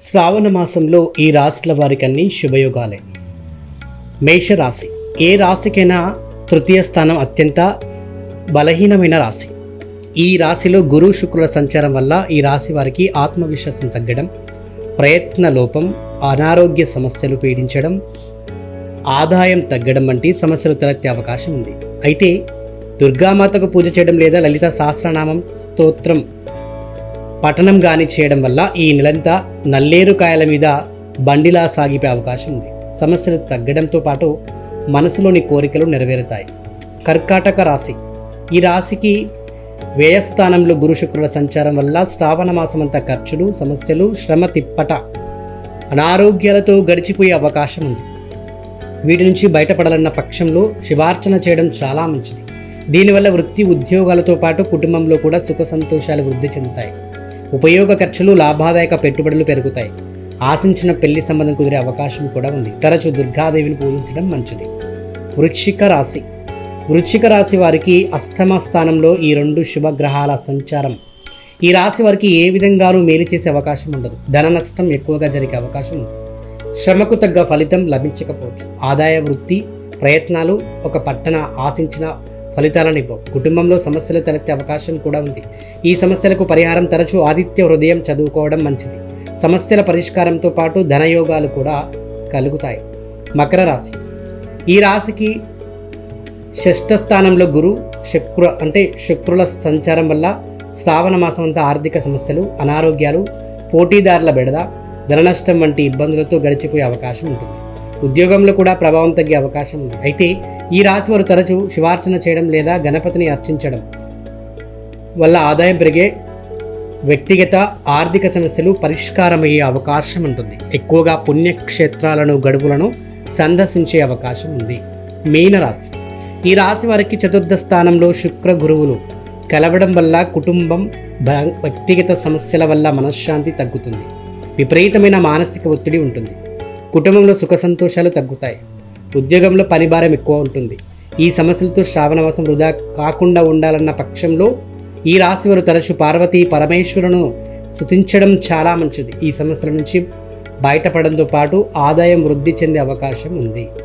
శ్రావణ మాసంలో ఈ రాశుల వారికన్నీ శుభయోగాలే. మేషరాశి. ఏ రాశికైనా తృతీయ స్థానం అత్యంత బలహీనమైన రాశి. ఈ రాశిలో గురు శుక్రుల సంచారం వల్ల ఈ రాశి వారికి ఆత్మవిశ్వాసం తగ్గడం ప్రయత్న లోపం అనారోగ్య సమస్యలు పీడించడం ఆదాయం తగ్గడం వంటి సమస్యలు తలెత్తే అవకాశం ఉంది. అయితే దుర్గామాతకు పూజ చేయడం లేదా లలిత సహస్రనామం స్తోత్రం పఠనం కానీ చేయడం వల్ల ఈ నెలంతా నల్లేరు కాయల మీద బండిలా సాగిపోయే అవకాశం ఉంది. సమస్యలు తగ్గడంతో పాటు మనసులోని కోరికలు నెరవేరుతాయి. కర్కాటక రాశి. ఈ రాశికి వ్యయస్థానంలో గురు శుక్రుల సంచారం వల్ల శ్రావణ మాసమంతా ఖర్చులు సమస్యలు శ్రమ తిప్పట అనారోగ్యాలతో గడిచిపోయే అవకాశం ఉంది. వీటి నుంచి బయటపడాలన్న పక్షంలో శివార్చన చేయడం చాలా మంచిది. దీనివల్ల వృత్తి ఉద్యోగాలతో పాటు కుటుంబంలో కూడా సుఖ సంతోషాలు వృద్ధి చెందుతాయి. ఉపయోగ ఖర్చులు లాభాదాయక పెట్టుబడులు పెరుగుతాయి. ఆశించిన పెళ్ళి సంబంధం కుదిరే అవకాశం కూడా ఉంది. తరచూ దుర్గాదేవిని పూజించడం మంచిది. వృశ్చిక రాశి. వృశ్చిక రాశి వారికి అష్టమ స్థానంలో ఈ రెండు శుభగ్రహాల సంచారం. ఈ రాశి వారికి ఏ విధంగానూ మేలు చేసే అవకాశం ఉండదు. ధన నష్టం ఎక్కువగా జరిగే అవకాశం ఉంది. శ్రమకు తగ్గ ఫలితం లభించకపోవచ్చు. ఆదాయ వృత్తి ప్రయత్నాలు ఒక పట్టణ ఆశించిన ఫలితాలను ఇవ్వవు. కుటుంబంలో సమస్యలు తలెత్తే అవకాశం కూడా ఉంది. ఈ సమస్యలకు పరిహారం తరచూ ఆదిత్య హృదయం చదువుకోవడం మంచిది. సమస్యల పరిష్కారంతో పాటు ధనయోగాలు కూడా కలుగుతాయి. మకర రాశి. ఈ రాశికి షష్ఠ స్థానంలో గురు శుక్ర అంటే శుక్రుల సంచారం వల్ల శ్రావణ మాసం అంతా ఆర్థిక సమస్యలు అనారోగ్యాలు పోటీదారుల బెడద ధన నష్టం వంటి ఇబ్బందులతో గడిచిపోయే అవకాశం ఉంటుంది. ఉద్యోగంలో కూడా ప్రభావం తగ్గే అవకాశం ఉంది. అయితే ఈ రాశి వారు తరచూ శివార్చన చేయడం లేదా గణపతిని అర్చించడం వల్ల ఆదాయం పెరిగే వ్యక్తిగత ఆర్థిక సమస్యలు పరిష్కారమయ్యే అవకాశం ఉంటుంది. ఎక్కువగా పుణ్యక్షేత్రాలను గడువులను సందర్శించే అవకాశం ఉంది. మీనరాశి ఈ రాశి వారికి చతుర్థ స్థానంలో శుక్ర గురువులు. కలవడం వల్ల కుటుంబం వ్యక్తిగత సమస్యల వల్ల మనశ్శాంతి తగ్గుతుంది. విపరీతమైన మానసిక ఒత్తిడి ఉంటుంది. కుటుంబంలో సుఖ సంతోషాలు తగ్గుతాయి. ఉద్యోగంలో పని భారం ఎక్కువ ఉంటుంది. ఈ సమస్యలతో శ్రావణమాసం వృధా కాకుండా ఉండాలన్న పక్షంలో ఈ రాశి వారు తరచు పార్వతీ పరమేశ్వరును స్థుతించడం చాలా మంచిది. ఈ సమస్యల నుంచి బయటపడంతో పాటు ఆదాయం వృద్ధి చెందే అవకాశం ఉంది.